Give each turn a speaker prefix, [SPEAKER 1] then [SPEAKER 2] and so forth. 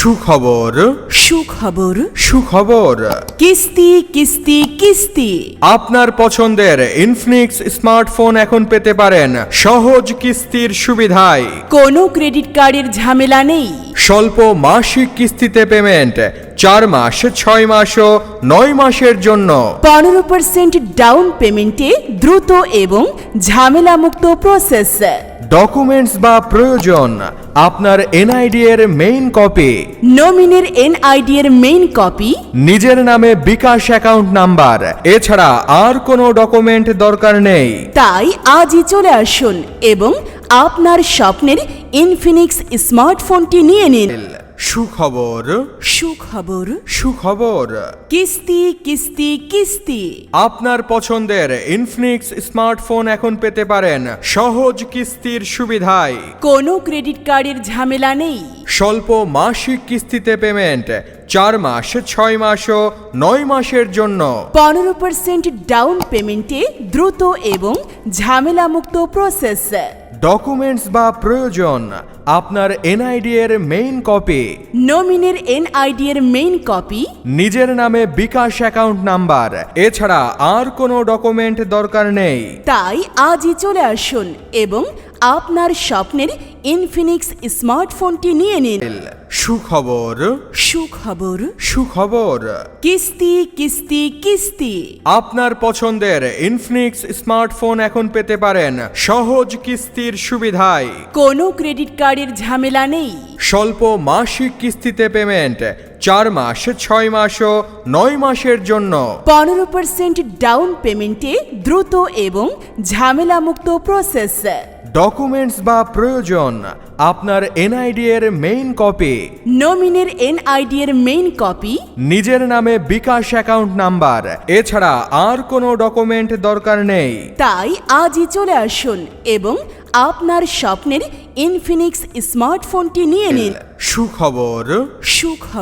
[SPEAKER 1] সুখবর।
[SPEAKER 2] সুখবর।
[SPEAKER 1] সুখবর।
[SPEAKER 2] কিস্তি কিস্তি কিস্তি।
[SPEAKER 1] আপনার পছন্দের ইনফিনিক্স স্মার্টফোন এখন পেতে পারেন। সহজ কিস্তির সুবিধায়।
[SPEAKER 2] কোনো ক্রেডিট কার্ডের ঝামেলা নেই।
[SPEAKER 1] স্বল্প মাসিক কিস্তিতে পেমেন্ট চার মাস ছয় মাস ও নয় মাসের জন্য।
[SPEAKER 2] পনেরো পার্সেন্ট ডাউন পেমেন্টে দ্রুত এবং ঝামেলামুক্ত প্রসেস
[SPEAKER 1] ডকুমেন্টস বা প্রয়োজন আপনার এনআইডি এর মেইন কপি
[SPEAKER 2] নমিনের এনআইডি এর মেইন কপি
[SPEAKER 1] নিজের নামে বিকাশ অ্যাকাউন্ট নাম্বার এছাড়া আর কোনো ডকুমেন্ট দরকার নেই।
[SPEAKER 2] তাই আজই চলে আসুন এবং আপনার স্বপ্নের ইনফিনিক্স স্মার্টফোনটি নিয়ে নিন।
[SPEAKER 1] সুখবর।
[SPEAKER 2] সুখবর।
[SPEAKER 1] সুখবর।
[SPEAKER 2] কিস্তি কিস্তি কিস্তি।
[SPEAKER 1] আপনার পছন্দের ইনফিনিক্স স্মার্টফোন এখন পেতে পারেন। সহজ কিস্তির সুবিধায়।
[SPEAKER 2] কোনো ক্রেডিট কার্ডের ঝামেলা নেই।
[SPEAKER 1] স্বল্প মাসিক কিস্তিতে পেমেন্ট চার মাস ছয় মাস ও নয় মাসের জন্য।
[SPEAKER 2] পনেরো পার্সেন্ট ডাউন পেমেন্টে দ্রুত এবং ঝামেলামুক্ত প্রসেস
[SPEAKER 1] ডকুমেন্টস বা প্রয়োজন আপনার এনআইডি এর মেইন কপি
[SPEAKER 2] নমিনের এনআইডি এর মেইন কপি
[SPEAKER 1] নিজের নামে বিকাশ অ্যাকাউন্ট নাম্বার এছাড়া আর কোনো ডকুমেন্ট দরকার নেই।
[SPEAKER 2] তাই আজই চলে আসুন এবং আপনার স্বপ্নের ইনফিনিক্স স্মার্টফোনটি নিয়ে নিন।
[SPEAKER 1] সুখবর।
[SPEAKER 2] সুখবর।
[SPEAKER 1] সুখবর।
[SPEAKER 2] কিস্তি কিস্তি কিস্তি।
[SPEAKER 1] আপনার পছন্দের ইনফিনিক্স স্মার্টফোন এখন পেতে পারেন। সহজ কিস্তির সুবিধায়।
[SPEAKER 2] কোনো ক্রেডিট কার্ডের ঝামেলা নেই।
[SPEAKER 1] স্বল্প মাসিক কিস্তিতে পেমেন্ট চার মাস ছয় মাস ও নয় মাসের জন্য।
[SPEAKER 2] পনেরো পার্সেন্ট ডাউন পেমেন্টে দ্রুত এবং ঝামেলামুক্ত প্রসেস
[SPEAKER 1] ডকুমেন্টস বা প্রয়োজন আপনার এনআইডি এর মেইন কপি
[SPEAKER 2] নমিনের এনআইডি এর মেইন কপি
[SPEAKER 1] নিজের নামে বিকাশ অ্যাকাউন্ট নাম্বার এছাড়া আর কোনো ডকুমেন্ট দরকার নেই।
[SPEAKER 2] তাই আজই চলে আসুন এবং আপনার স্বপ্নের ইনফিনিক্স স্মার্টফোনটি নিয়ে নিন।
[SPEAKER 1] সুখবর।
[SPEAKER 2] সুখবর।